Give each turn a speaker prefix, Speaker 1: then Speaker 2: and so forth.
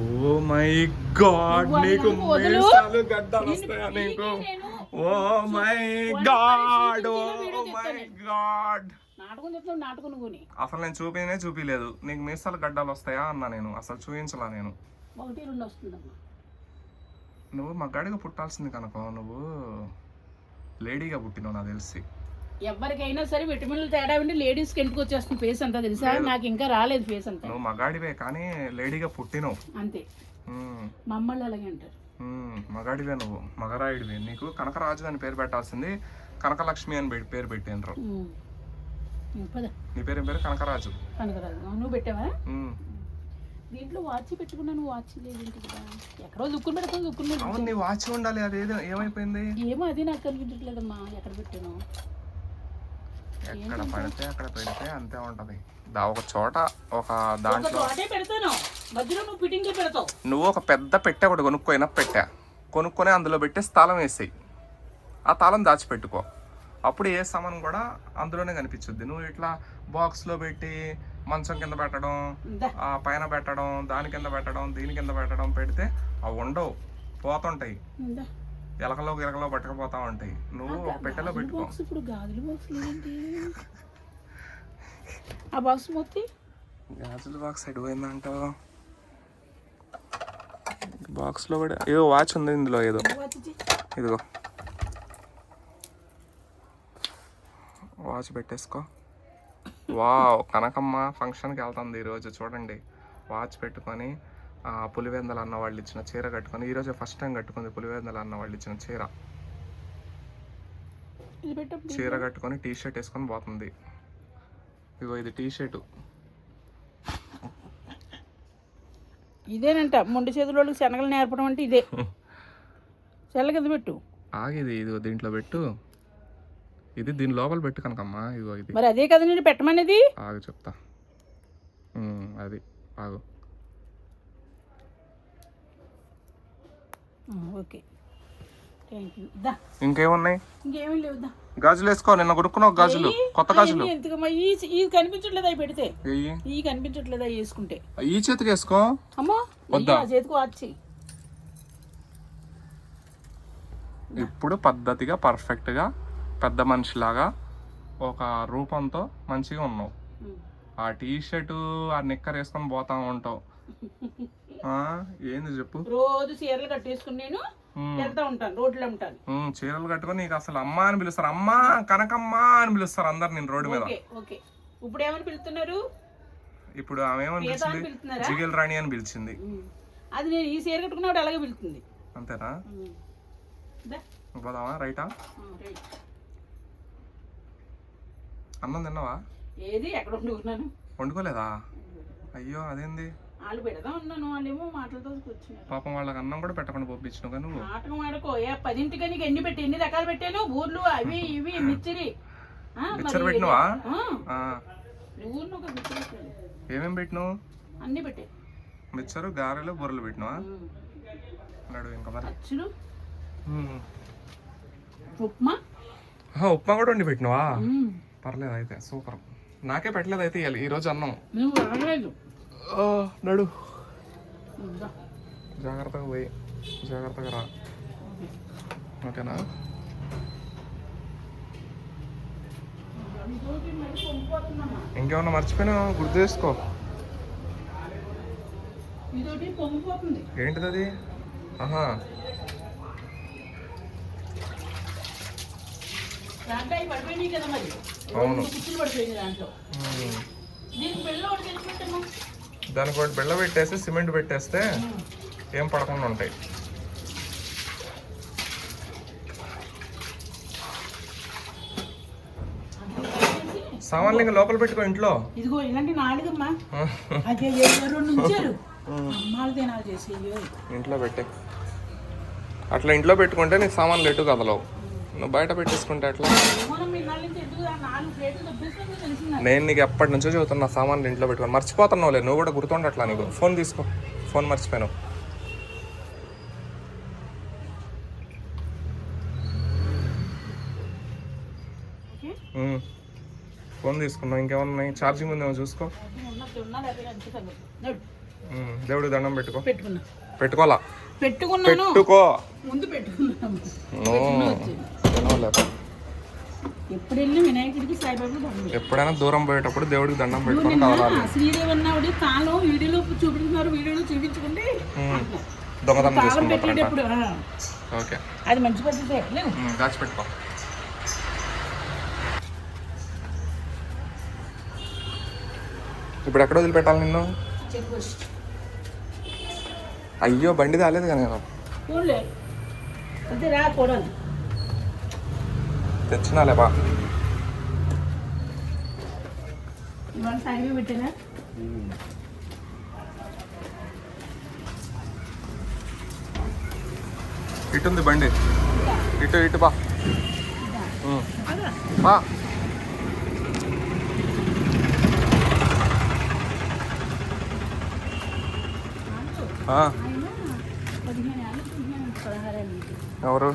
Speaker 1: Oh my God నీకు. మీసాలు గడ్డాలు వస్తాయా నీకు? Oh my God oh my. God అసలు నేను చూపినే చూపిలేదు. నీకు మీసాలు గడ్డాలు వస్తాయా అన్నా నేను. అసలు చూపించలా నేను.
Speaker 2: ఒకటి రెండు వస్తుందమ్మా.
Speaker 1: నువ్వు మగాడిగా పుట్టాల్సింది కనుక నువ్వు లేడీగా పుట్టినావు నాకు తెలిసి.
Speaker 2: ఎవరికైనా సరే విటమిన్లు తేడా ఉండి లేడీస్కి ఎందుకు వచ్చేస్తుంది ఫేస్ అంతా తెలుసా? నాకు ఇంకా రాలేదు ఫేస్ అంతా.
Speaker 1: నువ్వు మగాడివే కానీ లేడీగా పుట్టినావు.
Speaker 2: అంతే.
Speaker 1: ఉమ్,
Speaker 2: మా అమ్మళ్ళు అలాగే అంటారు.
Speaker 1: మగాడివే నువ్వు మగరాయుడివి. నీకు కనకరాజు అని పేరు పెట్టాల్సింది కనకలక్ష్మి అని పేరు పెట్టినరు నీ పేరు ఏం పేరు? కనకరాజు.
Speaker 2: కనకరాజు. నువ్వు పెట్టావా. దీంట్లో వాచ్ పెట్టుకున్నాను వాచ్ లేదేంటి కదా? ఎక్కడో దుక్కుని పెడతాను దుక్కుని పెడతాను
Speaker 1: వాచ్ ఉండాలి అది ఏదో ఏమైపోయింది?
Speaker 2: ఏమో అది నాకు కనిపించట్లేదమ్మా. ఎక్కడ పెట్టాను?
Speaker 1: ఎక్కడ పడితే అక్కడ పెడితే అంతే ఉంటది. దా ఒక చోట ఒక దాంట్లో
Speaker 2: నువ్వు
Speaker 1: ఒక పెద్ద పెట్టె ఒకటి కొనుక్కోయినా పెట్టా. కొనుక్కొని అందులో పెట్టేసి తాళం వేసేయి. ఆ తాళం దాచిపెట్టుకో. అప్పుడు ఏ సామాన్ కూడా అందులోనే కనిపించుద్ది. నువ్వు ఇట్లా బాక్స్లో పెట్టి మంచం కింద పెట్టడం ఆ పైన పెట్టడం దాని కింద పెట్టడం దీని కింద పెట్టడం పెడితే అవి ఉండవు. పోతుంటాయి. ఎలకలో గిలకలో పట్టుకుపోతా ఉంటాయి. నువ్వు ఒక పెట్టెలో పెట్టుకో.
Speaker 2: బాక్స్ ఇప్పుడు గాజుల బాక్స్ లేదేంటి ఆ బాక్స్ మొత్తి
Speaker 1: గాజుల బాక్స్ బాక్స్లో కూడా ఏదో వాచ్ ఉంది ఇందులో ఏదో. ఇదిగో. వాచ్ పెట్టేసుకో. వావ్ కనకమ్మ ఫంక్షన్కి వెళ్తుంది ఈరోజు చూడండి. వాచ్ పెట్టుకొని పులివెందల అన్న వాళ్ళు ఇచ్చిన చీర కట్టుకొని ఈరోజు ఫస్ట్ టైం కట్టుకుంది పులివెందల అన్న వాళ్ళు ఇచ్చిన చీర.
Speaker 2: ఇది పెట్టు
Speaker 1: చీర కట్టుకొని టీ షర్ట్ వేసుకొని పోతుంది. ఇగో ఇది టీ షర్టు
Speaker 2: ఇదేనంట మొండి చేతుల శనగలు నేర్పడం అంటే ఇదే. చెల్ల కింద పెట్టు.
Speaker 1: ఆగిది ఇదిగో దీంట్లో పెట్టు. ఇది దీని లోపల పెట్టు కనకమ్మ ఇగో ఇది.
Speaker 2: మరి అదే కదా నేను పెట్టమనేది?
Speaker 1: ఆగు చెప్తా. అది ఆగు.
Speaker 2: ఓకే. థ్యాంక్ యూ దా.
Speaker 1: ఇంకేమున్నాయి?
Speaker 2: ఇంకేమీ లేవు దా.
Speaker 1: గాజులు వేసుకో నిన్న కొనుక్కున్నావు గాజులు కొత్త గాజులు.
Speaker 2: ఎందుకమ్మా ఈ ఈ కనిపించట్లేదా అవి పెడితే? ఈ కనిపించట్లేదా అవి వేసుకుంటే?
Speaker 1: ఈ చేతికి వేసుకో.
Speaker 2: అమ్మో
Speaker 1: వద్దా?
Speaker 2: చేతికి వాచి
Speaker 1: ఇప్పుడు పద్ధతిగా పర్ఫెక్ట్గా పెద్ద మనిషిలాగా ఒక రూపంతో మంచిగా ఉన్నావు. ఆ టీ షర్టు ఆ నిక్కర్ వేసుకొని పోతా ఉంటావు. ఏంది చెప్పు?
Speaker 2: రోజు చీరలు కట్టేసుకుని నేను వెళ్తా ఉంటాను రోడ్లో ఉంటాను.
Speaker 1: చీరలు కట్టుకొని నీకు అసలు అమ్మ అని పిలుస్తారు. అమ్మ కనకమ్మ అని పిలుస్తారు అందరు నేను రోడ్డు మీద.
Speaker 2: ఓకే ఇప్పుడు ఏమని పిలుస్తున్నారు
Speaker 1: ఇప్పుడు ఆమె ఏమని పిలిచింది? జిగేల్ రాణి అని పిలిచింది.
Speaker 2: అది నేను ఈ చీర కట్టుకున్నప్పుడు అలాగే పిలుస్తుంది
Speaker 1: అంతేనా. పోదామా రైటా. అన్నం తిన్నావా?
Speaker 2: ఏది? ఎక్కడ ఉండుకున్నాను
Speaker 1: వండుకోలేదా? అయ్యో అదేంది?
Speaker 2: వాళ్ళు పెడదా ఉన్నాను వాళ్ళేమో మాటలతో కూర్చున్నారు.
Speaker 1: పాపం వాళ్ళకి అన్నం కూడా పెట్టకుండా పంపించినావు కానీ నువ్వు.
Speaker 2: నాటకం ఆడుకో. ఏ పదింటికి నీకు ఎన్ని పెట్టి ఎన్ని రకాలు పెట్టాను? బూర్లు అవి ఇవి మిచ్చిరి. ఆ, మరి
Speaker 1: మిక్చర్ పెట్టినవా?
Speaker 2: ఆ, నువ్వు ఒక మిక్చర్ పెట్టాను.
Speaker 1: ఏమేం పెట్టినావు?
Speaker 2: అన్ని పెట్టే.
Speaker 1: మిక్చరు గారెలు బొర్రెలు పెట్టినావా? నడు ఇంకా మరి.
Speaker 2: అచ్చులు
Speaker 1: ఉమ్.
Speaker 2: ఉప్మా.
Speaker 1: ఆహా, ఉప్మా కూడా వండి పెట్టినావా?
Speaker 2: ఉమ్.
Speaker 1: పర్లేదు అయితే సూపర్. నాకే పెట్టలేదు అయితే ఇవాళ ఈరోజు అన్నం.
Speaker 2: నువ్వు అడగలేదు
Speaker 1: నడు. జాగ్రత్తగా పోయి జాగ్రత్తగా రా. ఓకేనా. ఇంకేమన్నా మర్చిపోయినా గుర్తు చేసుకో. ఏంటిది అది? ఆహా. అవును.
Speaker 2: రెండు కుచ్చులు పడిపోయింది దాంట్లో
Speaker 1: ఉమ్.
Speaker 2: దీనికి పెళ్ళి ఒకటి తెచ్చి పెట్టమ్మా
Speaker 1: దానికి ఒకటి బెల్ల పెట్టేసి సిమెంట్ పెట్టేస్తే ఏం పడకుండా ఉంటాయి. సామాన్లు ఇంకా లోపల పెట్టుకో ఇంట్లో.
Speaker 2: ఇదిగో ఇలాంటి నాలుగమ్మా.
Speaker 1: ఇంట్లో పెట్టే. అట్లా ఇంట్లో పెట్టుకుంటే నీకు సామాన్లు ఎటు కదలవు. నువ్వు బయట పెట్టేసుకుంటే అట్లా నేను నీకు ఎప్పటి నుంచో చెబుతున్నా సామాన్లు ఇంట్లో పెట్టుకొని. మర్చిపోతున్నావులే నువ్వు కూడా గుర్తుండట్లా నీకు. ఫోన్ తీసుకో ఫోన్ మర్చిపోయాను. ఫోన్ తీసుకున్నావు ఇంకేమన్నా ఛార్జింగ్ ఉందేమో చూసుకో. దేవుడికి దండం పెట్టుకో.
Speaker 2: పెట్టుకున్నా.
Speaker 1: పెట్టుకోవాలా?
Speaker 2: పెట్టుకున్నాను.
Speaker 1: పెట్టుకో.
Speaker 2: ముందు పెట్టుకున్నాను. ఎప్పుడు వెళ్ళి వినాయకుడికి సాయిబాబు
Speaker 1: ఎప్పుడైనా దూరం పోయేటప్పుడు దేవుడికి దండం పెట్టుకొని కదలాలి
Speaker 2: శ్రీదేవి అన్నావిడ తాళం వీడియోలో చూపించుకున్నారు వీడియోలో చూపించుకుంటే.
Speaker 1: దొంగతనం
Speaker 2: ఆ,
Speaker 1: ఓకే.
Speaker 2: అది మంచి పద్ధతే
Speaker 1: దాచి పెట్టుకో. ఇప్పుడు ఎక్కడ వదిలిపెట్టాలి నిన్ను?
Speaker 2: Check post.
Speaker 1: అయ్యో బండి రాలేదు కదా నేను
Speaker 2: చూడలే అంతే రా కూడాలి
Speaker 1: తెచ్చినాలే బా
Speaker 2: ఇవాళ సాయిబాబు పెట్టానా
Speaker 1: ఇటు ఉంది బండి ఇటు ఇటు బా ఉమ్,
Speaker 2: అదా
Speaker 1: బా ఎవరు?